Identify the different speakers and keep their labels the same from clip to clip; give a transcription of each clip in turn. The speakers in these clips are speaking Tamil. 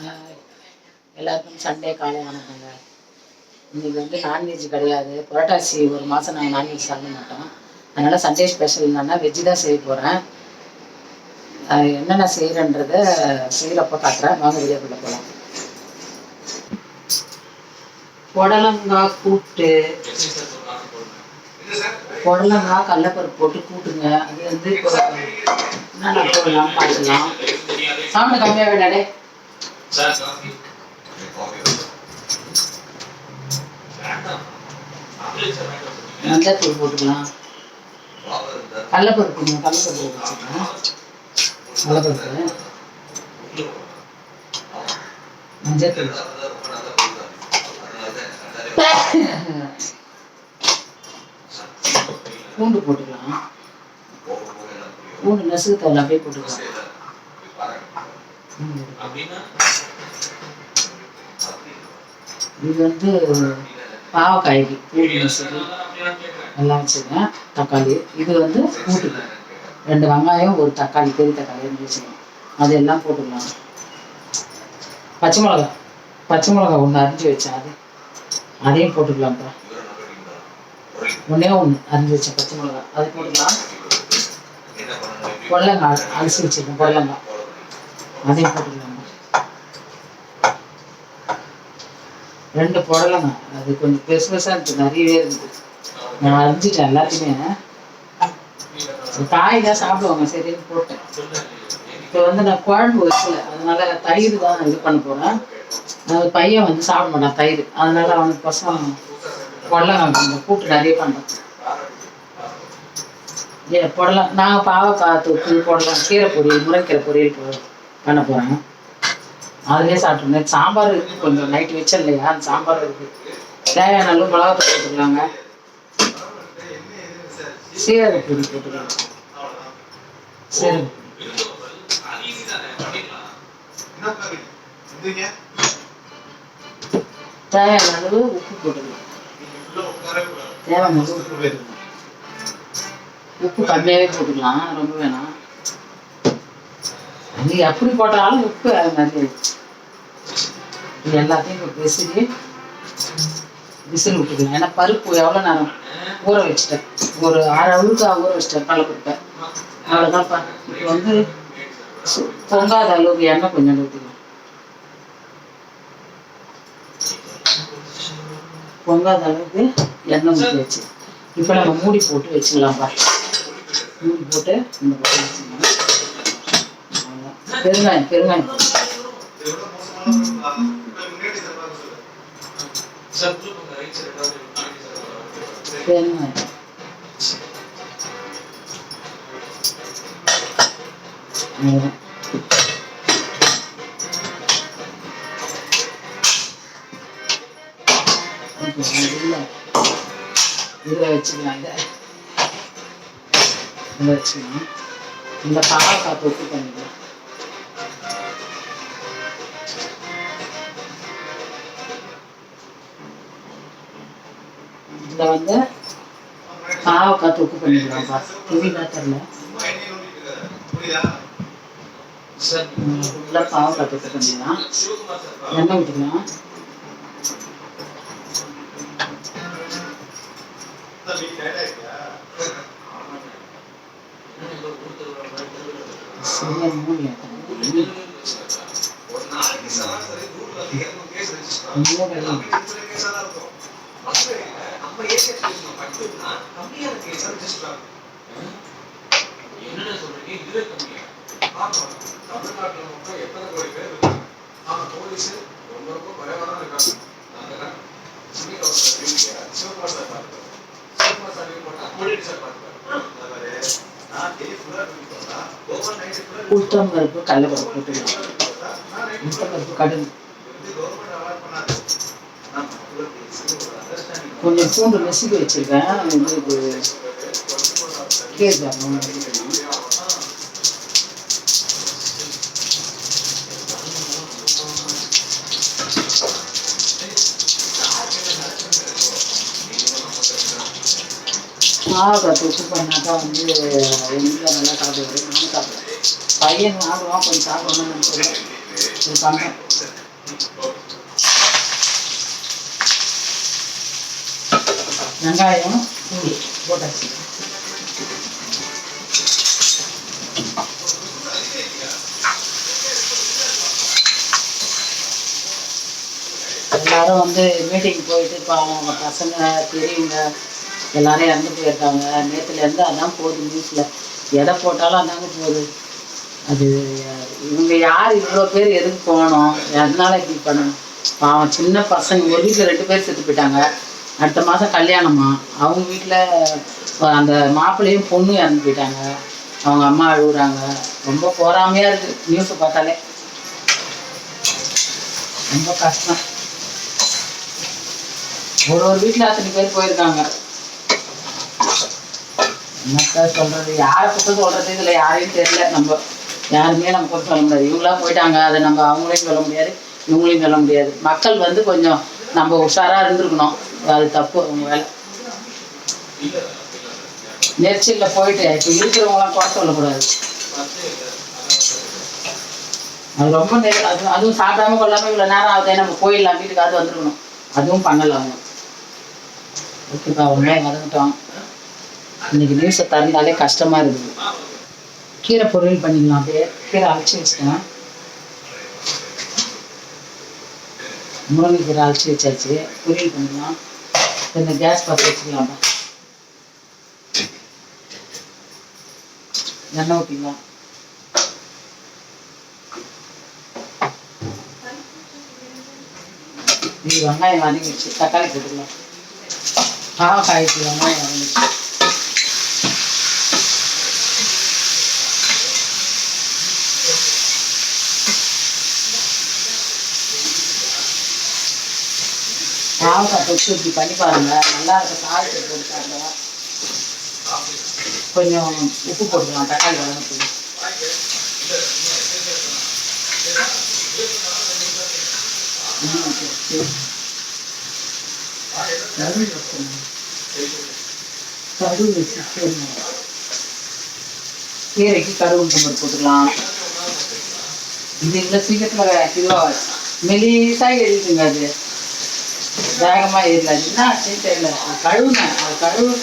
Speaker 1: ஆஹ் எல்லாருக்கும் சண்டே காலை வணக்கங்க. இன்னைக்கு வந்து நான்வெஜ் கிடையாது. புரட்டாசி ஒரு மாதம் நாங்கள் நான்வெஜ் சாப்பிட மாட்டோம். அதனால் சண்டே ஸ்பெஷல் என்னன்னா வெஜ்ஜு தான் செய்ய போகிறேன் என்னென்ன செய்கிறேன்றத செய்கிறப்ப காட்டுறேன். வாங்க வீடியோக்குள்ளே போகலாம் புடலங்காய் கூட்டு. புடலங்காய் கடலப்பருப்பு போட்டு கூட்டுங்க. அது வந்து இப்போ என்னென்ன போடலாம் பார்க்கலாம். சாப்பிட கம்மியாக வேண்டாடே மஞ்சத்தூள் போட்டுக்கலாம். கடலப்பருப்புங்க கடலப்பருப்பு வச்சுக்கலாம் கடலப்பருப்பு மஞ்சத்தூள். பூண்டு போட்டுக்கலாம். பூண்டு நசுக்கு தவிர அப்படியே போட்டுக்கலாம். இது வந்து பாவக்காய்க்கு. பூண்டு நசுக்கு எல்லாம் வச்சுருக்கேன் தக்காளி. இது வந்து கூட்டுக்கு. ரெண்டு வெங்காயம் ஒரு தக்காளி பெரிய தக்காளி ரெண்டு வச்சுக்கணும் அது எல்லாம் போட்டுக்கலாம். பச்சை மிளகா. பச்சை மிளகா ஒன்று அரிஞ்சு வச்சேன் அது. அதையும் போட்டுக்கலாம்ப்பா. ஒன்றே ஒன்று அரிஞ்சு வச்சேன் பச்சை மிளகா. அது போட்டுக்கலாம். பொடலங்காய் அரிசி வச்சுருக்கேன் பொடலங்காய் அதையும் போட்டுக்கலாம். ரெண்டு புடலங்காய் அது கொஞ்சம் பெருசு பெருசாக இருக்குது நிறையவே இருக்குது நான் அரிஞ்சிட்டேன் எல்லாத்தையுமே. காய் தான் சாப்பிடுவாங்க சரின்னு போட்டேன். இப்போ வந்து நான் குழம்பு வச்சல அதனால தயிர் தான் இது பண்ண போகிறேன் அது பையன் வந்து சாப்பிட மாட்டான் தயிர். அதனால அவனுக்கு பசங்க புடலங்காய் கொஞ்சம் கூட்டு நிறைய பண்ணுறேன் ஏ புடலாம். நாங்கள் பாவக்காய் தொக்கு புடலாம். கீரை பொரியல் முருங்கைக்கீரை பொரியல் பண்ண போகிறேன் அதுலேயே சாப்பிட்ருந்தேன் சாம்பார் இருக்குது கொஞ்சம் நைட்டு வச்சேன் இல்லையா அந்த சாம்பார் இருக்குது தேவையான அளவு மிளகா தூள் போட்டுக்கலாங்க. சீரக பொடி போட்டுக்கலாம் சரி தேவையான அளவு உப்பு போட்டுக்கலாம் தேவையான அளவு உப்பு. உப்பு கம்மியாகவே போட்டுக்கலாம். ரொம்ப வேணாம். நீ எப்படி போட்டாலும் உப்பு அது மாதிரி இது எல்லாத்தையும் இப்போ விசிறி விசில் விட்டுக்கலாம் ஏன்னா பருப்பு எவ்வளோ நேரம் ஊற வச்சுட்டேன். ஒரு அரை அளவுக்கு ஊற வச்சிட்டேன் கொடுப்பேன் அவ்வளோதான்ப்பா இப்போ வந்து பொங்காத அளவுக்கு எண்ணெய் கொஞ்சம் ஊற்றிக்கலாம் பொங்காத அளவுக்கு எண்ணெய் ஊற்றி வச்சு. இப்போ நம்ம மூடி போட்டு வச்சுக்கலாம்ப்பா மூடி போட்டு இந்த பக்கம் வச்சுக்கலாம். பெருங்காயம் பெருங்காயம் பெருங்காயம் அவ்வளவுதான். இதில் வச்சுக்கலாம் இதை இதில் இந்த பாவக்காய் தொட்டு பண்ணிக்கலாம். இதில் வந்து பாவக்காய் தொக்கு பண்ணிக்கலாம்ப்பா தெரியுதா தெரில உள்ள பாவக்காய் தொக்கு பண்ணிக்கலாம் எண்ணெய் ஊற்றிக்கலாம் சரியா மூடி மூடி உளுத்தம் பருப்பு கடலப்பருப்பு போட்டுக்கலாம் உளுத்தம் பருப்பு கடுகு. கொஞ்சம் பூண்டு நசுக்கி வச்சுருக்கேன். உங்களுக்கு கேட்குறேன் கேட்கணும் பாவக்காய் பண்ணாக்கா வந்து எங்கள் நல்லா சாப்பிடுவாரு? நானும் சாப்பிடுவேன். பையன் சாப்பிடுவான் கொஞ்சம் சாப்பிடணும்னு சொல்லுவேன் இது பண்ணேன் வெங்காயம் பூண்டு போட்டாச்சு. எல்லாரும் வந்து மீட்டிங் போயிட்டு பாவம் அவங்க பசங்க பெரியவங்க எல்லாரும் இறந்து போயிருக்காங்க. நேற்றுலேருந்து அதான் போகுது நியூஸில் எதை போட்டாலும் அதாங்க போகுது. அது இவங்க யார் இவ்வளோ பேர் எதுக்கு போகணும்? அதனால இப்படி பண்ணணும்? பாவம் சின்ன பசங்க ஒரு வீட்டில் ரெண்டு பேர் செத்து போயிட்டாங்க. அடுத்த மாதம் கல்யாணமா? அவங்க வீட்டில் அந்த மாப்பிள்ளையும் பொண்ணும் இறந்து போயிட்டாங்க. அவங்க அம்மா அழுகுறாங்க ரொம்ப போராமையாக இருக்குது நியூஸை பார்த்தாலே. ரொம்ப கஷ்டம். ஒரு ஒரு வீட்டில் அத்தனை பேர் போயிருக்காங்க. என்னத்த சொல்கிறது யாரை குற்றம் சொல்கிறது இதில் யாரையும் தெரியல. நம்ம யாருமே நம்ம குற்றம் சொல்ல முடியாது. இவங்களாம் போயிட்டாங்க. அதை நம்ம அவங்களையும் சொல்ல முடியாது. இவங்களையும் சொல்ல முடியாது. மக்கள் வந்து கொஞ்சம் நம்ம உஷாராக இருந்திருக்கணும். அது தப்பு அவங்க வேலை. நெரிச்சலில் போயிட்டு இப்போ இருக்கிறவங்களாம் குறை சொல்லக்கூடாது. அது ரொம்ப நெரு- அது அதுவும் சாப்பிடாம கொள்ளாம இவ்வளோ நேரம் ஆகுதே நம்ம போயிடலாம் வீட்டுக்காவது வந்துருக்கணும். அதுவும் பண்ணலாம் அவங்க. ஓகேப்பா வெங்காயம் வதங்கிட்டோம் இன்னைக்கு நியூஸை திறந்தாலே கஷ்டமா இருக்குது. கீரை பொரியல் பண்ணிக்கலாம் அப்படியே கீரை அரைச்சி வச்சுக்கலாம் முருங்கைக்கீரை அரைச்சி வச்சாச்சு. பொரியல் பண்ணிக்கலாம் இந்த கேஸ் பற்ற வச்சுக்கலாம்ப்பா எண்ணெய் ஊற்றிக்கலாம் இது வெங்காயம் வதங்கிடுச்சு தக்காளி போட்டுக்கலாம் பாவக்காய்க்கு வெங்காயம் வதங்கிடுச்சு பாவக்காய் தொட்டு இப்படி பண்ணி பாருங்க. நல்லா இருக்கும் சாதத்துக்கு போட்டுக்காங்க கொஞ்சம் உப்பு போட்டுக்கலாம். தக்காளி வளர்ந்து கருவு கீரைக்கு கருவு டம்ளர் போட்டுக்கலாம். இது இந்த சீக்கிரத்தில் கிலோ மெலிசாக எரியுதுங்க அது. வேகமாக அது என்ன தெரியல கழுவுனேன் அது கழுவு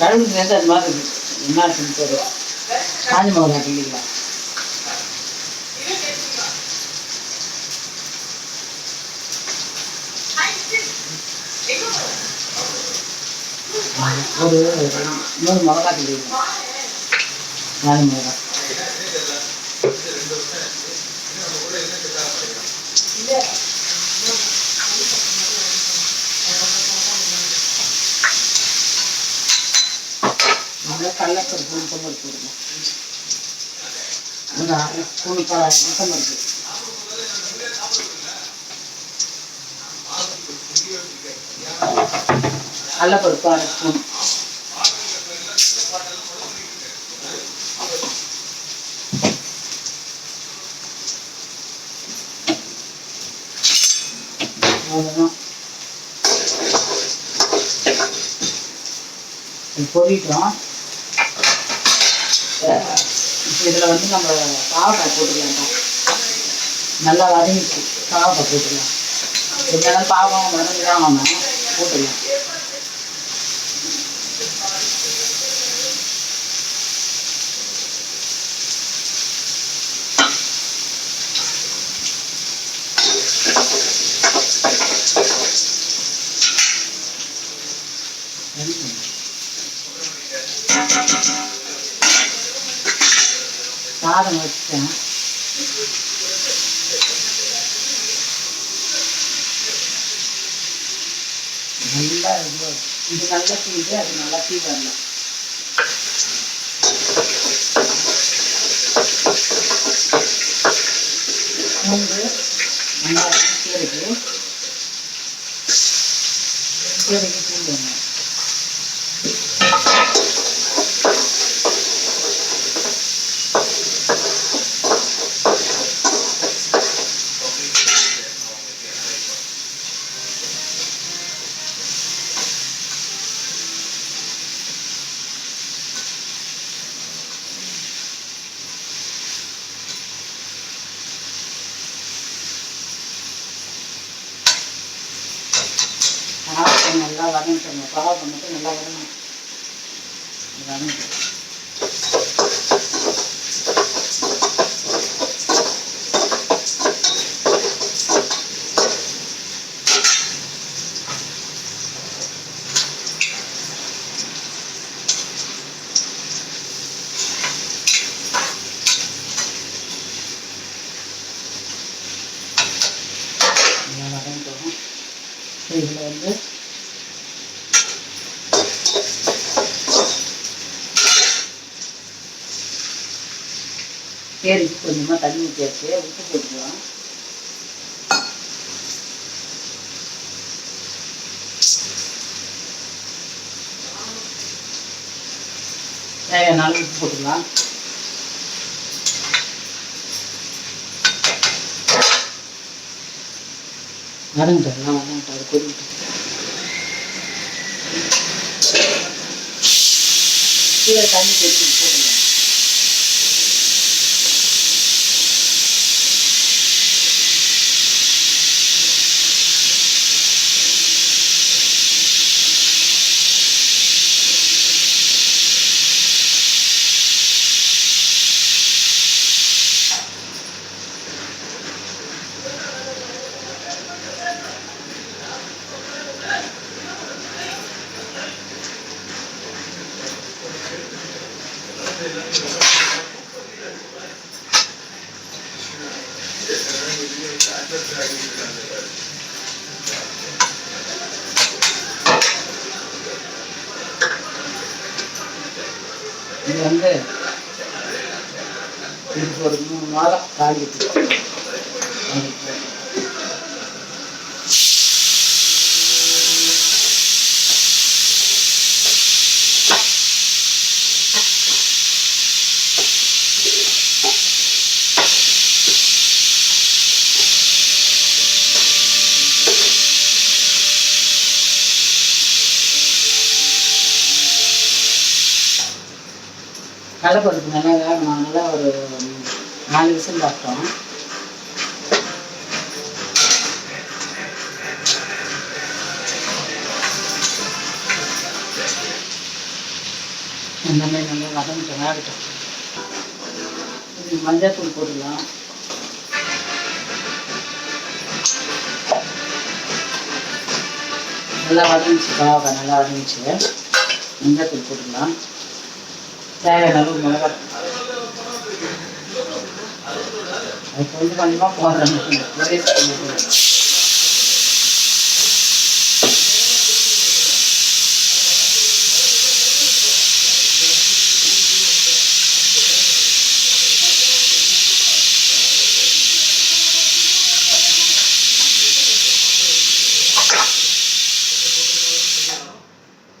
Speaker 1: கழுவுனது அது மாதிரி என்ன தெரியல காஞ்ச மிளகா கிள்ளிக்கலாம் ஒரு மூணு மிளகா கிள்ளிக்கலாம் காஞ்ச மிளகா நல்லா கடலப்பருப்பு உளுத்தம்பருப்பு போடணும் ஒரு அரை ஸ்பூன் ப கடலப்பருப்பு அரை ஸ்பூன் அவ்வளோதான் இதில் வந்து நம்ம பாவக்காய் போட்டுக்கலாம்ப்பா. நல்லா வதங்கிச்சு பாவக்காய் போட்டுக்கலாம். இருந்தாலும் பாவம் மருந்து தான் வாங்க போட்டுக்கலாம். சாதம் வச்சுட்டேன். நல்லா இது இது நல்லா தீது அது நல்லா தீ வரலாம் பூண்டு நல்லா கீரைக்கு கீரைக்கு வதங்கிட்டோங்க பாவக்காய் மட்டும் நல்லா வதங்கணும் வதங்கிட்டோம் இதில் வந்து கேரிக்கு கொஞ்சமாக தண்ணி ஊற்றியாச்சு உப்பு போட்டுக்கலாம். தேவையான அளவு உப்பு போட்டுக்கலாம். வதங்கிட்டு எல்லாம் அது கொதிக்கிட்டு கீழே தண்ணி கொதிக்கிட்டு போட்டுக்கலாம். இது வந்து இதுக்கு ஒரு மூணு மாதம் தாங்கிட்டு கடலைப்பருப்பு நல்லா வேகணும் நல்லா ஒரு நாலு விசில் பார்த்தோம் இந்த மாதிரி நல்லா வதங்கிட்டு வேகட்டும் மஞ்சள் தூள் போட்டுக்கலாம். நல்லா வதங்கிச்சு. பாவக்காய் நல்லா வதங்கிச்சு. மஞ்சள் தூள் போட்டுக்கலாம். தேவையான அளவு மிளகா அது கொஞ்சம் கொஞ்சமாக போடுறேன். ஒரே ஸ்பூன் போடுறேன்.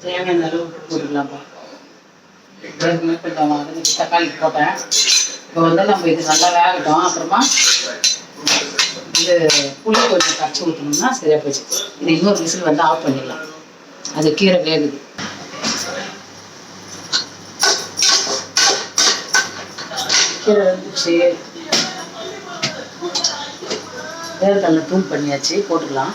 Speaker 1: தேவையான அளவு உப்பு போட்டுக்கலாம்ப்பா ஏற்கனவே கொஞ்சம் வதங்கி தக்காளி போட்டேன். இப்போ வந்து நம்ம இது நல்லா வேகட்டும். அப்புறமா இது புளி கொஞ்சம் கரைச்சி ஊற்றணும்னா சரியாக போச்சு. இது இன்னொரு விசில் வந்து ஆஃப் பண்ணிடலாம். அது கீரை வேகுது. கீரை வந்துச்சு. வேர்க்கடலை தூள் பண்ணியாச்சு. போட்டுக்கலாம்.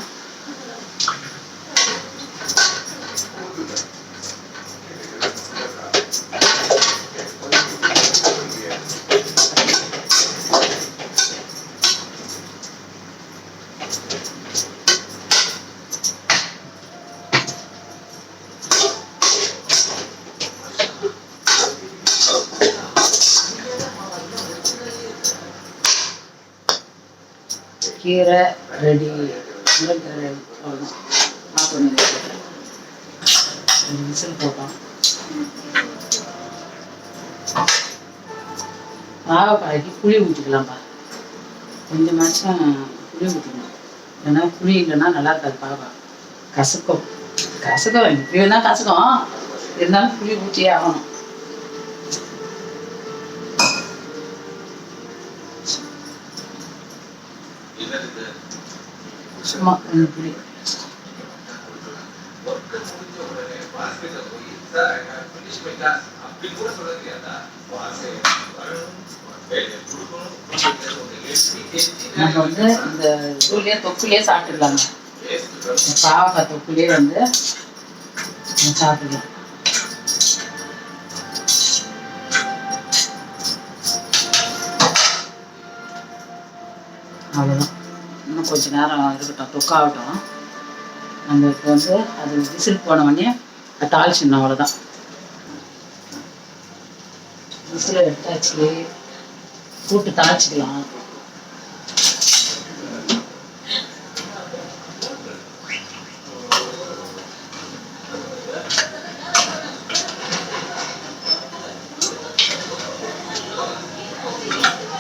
Speaker 1: கீரை ரெடி. முருங்கை ரெடி. ஆஃப் பண்ணி வச்சுருக்கேன் ரெண்டு விசில் போட்டோம் பாவக்காய்க்கு புளி ஊற்றிக்கலாம்ப்பா கொஞ்சமாச்சும் புளி ஊற்றிக்கணும் ஏன்னா புளி இல்லைன்னா நல்லா இருக்காது பாவக்காய் கசக்கும். கசக்கும். இப்படி வேணா கசக்கும். இருந்தாலும் புளி ஊற்றியே ஆகணும். சும்மா நம்ம வந்து இந்த இதுலயே தொக்குலயே சாப்பிட்டுருக்காங்க பாவக்காய் தொக்குலயே வந்து சாப்பிடலாம் அவ்வளோதான் இன்னும் கொஞ்ச நேரம் இருக்கட்டும் தொக்காகட்டும். நம்ம இப்போ வந்து அது விசில் போன உடனே அது தாளிச்சிடணும் அவ்வளோதான் விசில் எடுத்தாச்சு. கூட்டு தாளிச்சிக்கலாம்.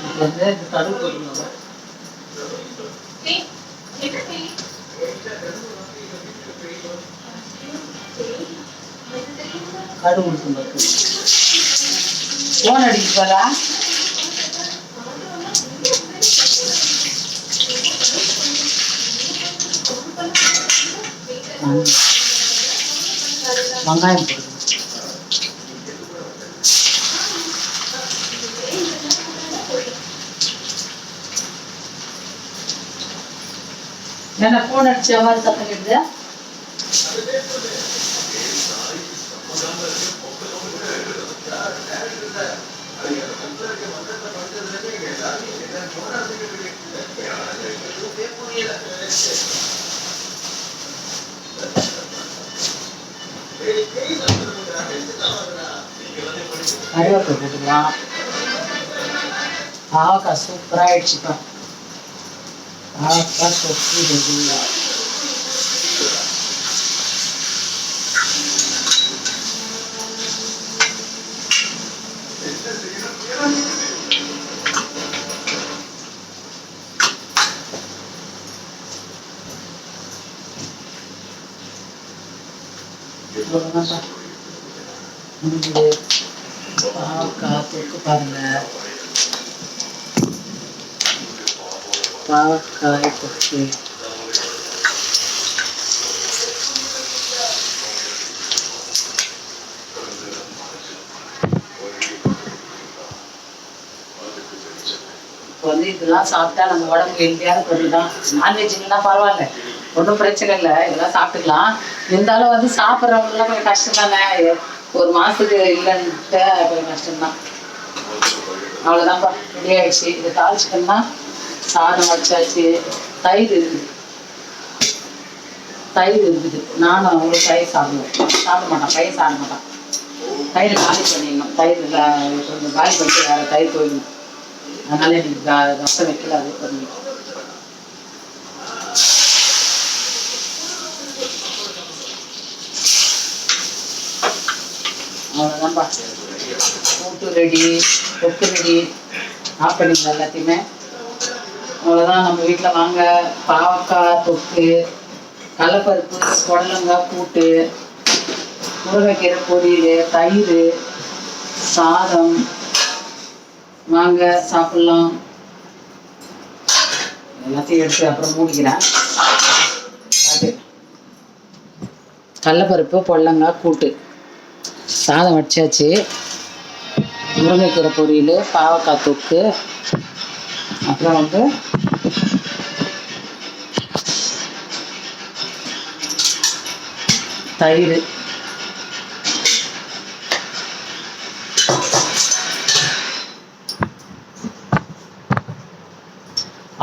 Speaker 1: இப்போ வந்து இது போட்டுக்கலாம் கடுகு உளுத்தம் பருப்பு ஃபோன் அடிக்க போதா வெங்காயம் போடுங்க என்ன ஃபோன் அடிச்சு எவ்வாறு சத்தம் கேட்டுது கருவேப்பிலை போட்டுக்கலாம். பாவக்காய் சூப்பராக ஆயிடுச்சுப்பா. பாவக்காய் சொத்து ரெடி அவ்வளோதான்ப்பா முடிஞ்சது பாவக்காய் தொக்கு பாருங்க பாவக்காய் தொக்கு இப்போ வந்து இதெல்லாம் சாப்பிட்டா நம்ம உடம்பு ஹெல்த்தியான பொருள் தான். நான்வெஜ்லாம் பரவாயில்ல. ஒன்றும் பிரச்சனை இல்லை. இதெல்லாம் சாப்பிட்டுக்கலாம். இருந்தாலும் வந்து சாப்பிட்றவங்கலாம் கொஞ்சம் கஷ்டம் தானே? ஒரு மாதத்துக்கு இல்லைன்ட்டு கொஞ்சம் கஷ்டம்தான். அவ்வளோதான்ப்பா ரெடி ஆயிடுச்சு. இதை தாளிச்சிட்டோம்னா சாதம் வச்சாச்சு தயிர் இருக்குது. தயிர் இருக்குது. நானும் அவங்களும் தயிர் சாப்பிடுவேன் சாப்பிட மாட்டான் தயிர் சாப்பிட மாட்டான் தயிர் காலி பண்ணிடணும். தயிர் கொஞ்சம் காலி பண்ணிட்டு வேறு தயிர் போயிடணும் அதனால எனக்கு ரசம் வைக்கல அது பண்ணி. அவ்வளோதான்ப்பா கூட்டு ரெடி கொத்து ரெடி. ஆஃப் எல்லாத்தையுமே. அவ்வளோதான் நம்ம வீட்டில் வாங்க பாவக்காய் தொக்கு கடலப்பருப்பு புடலங்காய் கூட்டு முருங்கைக்கீரை பொரியல் தயிர் சாதம் வாங்க சாப்பிட்லாம். எல்லாத்தையும் எடுத்து அப்புறம் மூடிக்கிறேன். அது கடலப்பருப்பு பொடலங்காய் கூட்டு. சாதம் வச்சாச்சு. முருங்கைக்கீரை பொரியல் பாவக்காய் தொக்கு அப்புறம் வந்து தயிர்.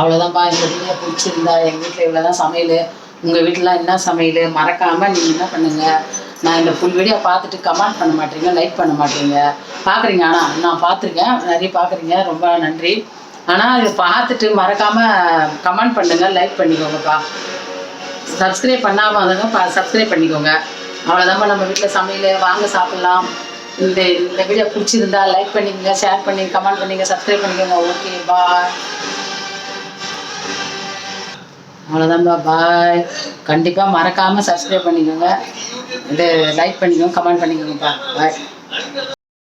Speaker 1: அவ்வளோதான்ப்பா இந்த வீடியோ பிடிச்சிருந்தா எங்கள் வீட்டில் இவ்வளோ தான் சமையல். உங்கள் வீட்டிலாம் என்ன சமையல்? மறக்காமல் நீங்கள் என்ன பண்ணுங்கள் நான் இந்த ஃபுல் வீடியோ பார்த்துட்டு கமெண்ட் பண்ண மாட்டீங்க லைக் பண்ண மாட்டீங்க. பார்க்குறீங்க ஆனால் நான் பார்த்துருக்கேன். நிறைய பார்க்குறீங்க. ரொம்ப நன்றி. ஆனால் இதை பார்த்துட்டு மறக்காமல் கமெண்ட் பண்ணுங்கள் லைக் பண்ணிக்கோங்கப்பா. சப்ஸ்கிரைப் பண்ணாமல் வந்தவங்க சப்ஸ்கிரைப் பண்ணிக்கோங்க. அவ்வளோதான்ப்பா நம்ம வீட்டில் சமையல் வாங்க சாப்பிட்லாம். இந்த இந்த வீடியோ பிடிச்சிருந்தா லைக் பண்ணிக்கங்க ஷேர் பண்ணி கமெண்ட் பண்ணிங்க சப்ஸ்கிரைப் பண்ணிக்கோங்க. ஓகே பாய் அவ்வளோதான்பா பாய் கண்டிப்பாக மறக்காமல் சப்ஸ்கிரைப் பண்ணிக்கோங்க. இது லைக் பண்ணிக்கோங்க கமெண்ட் பண்ணிக்கோங்கப்பா. பாய்